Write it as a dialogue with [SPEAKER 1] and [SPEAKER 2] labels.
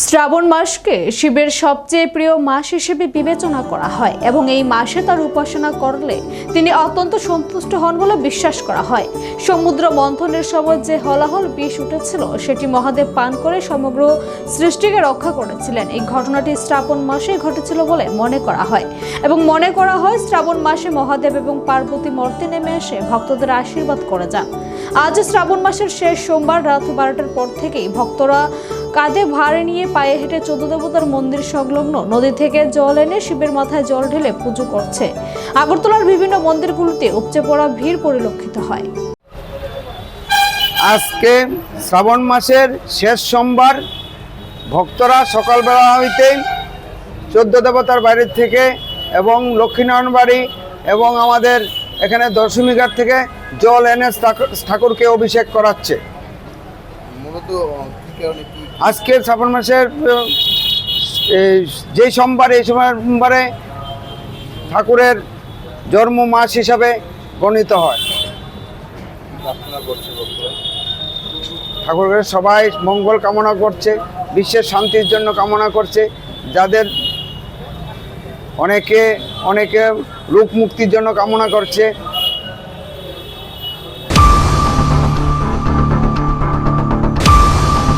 [SPEAKER 1] শ্রাবণ মাসকে শিবের সবচেয়ে প্রিয় মাস হিসেবে বিবেচনা করা হয় এবং এই মাসে তার উপাসনা করলে তিনি অত্যন্ত সন্তুষ্ট হন বলে বিশ্বাস করা হয়। সমুদ্র মন্থনের সময় যে হলাহল বিষ উঠেছিল, সেটি মহাদেব পান করে সমগ্র সৃষ্টিকে রক্ষা করেছিলেন। এই ঘটনাটি শ্রাবণ মাসে ঘটেছিল বলে মনে করা হয় এবং মনে করা হয় শ্রাবণ মাসে মহাদেব এবং পার্বতী মর্তে নেমে এসে ভক্তদের আশীর্বাদ করে যান। আজ শ্রাবণ মাসের শেষ সোমবার রাত বারোটার পর থেকেই ভক্তরা কাঁধে ভার নিয়ে পায়ে হেঁটে চোদ্দ দেবতার মন্দির সংলগ্ন নদী থেকে জল এনে শিবের মাথায় জল ঢেলে পুজো করছে। আগরতলার বিভিন্ন মন্দিরগুলোতে উপচে পড়া ভিড় পরিলক্ষিত হয়।
[SPEAKER 2] আজকে শ্রাবণ মাসের শেষ সোমবার ভক্তরা সকালবেলা হইতে চোদ্দ দেবতার বাড়ির থেকে এবং লক্ষ্মীনারায়ণ বাড়ি এবং আমাদের এখানে দশমীঘাট থেকে জল এনে ঠাকুরকে অভিষেক করাচ্ছে।
[SPEAKER 3] মূলত
[SPEAKER 2] আজকে শ্রাবণ মাসের যেই সোমবার এই সোমবারে ঠাকুরের জন্ম মাস হিসাবে গণিত হয়। ঠাকুরের সবাই মঙ্গল কামনা করছে বিশ্বের শান্তির জন্য কামনা করছে যাদের অনেকে অনেকে রোগ মুক্তির জন্য কামনা করছে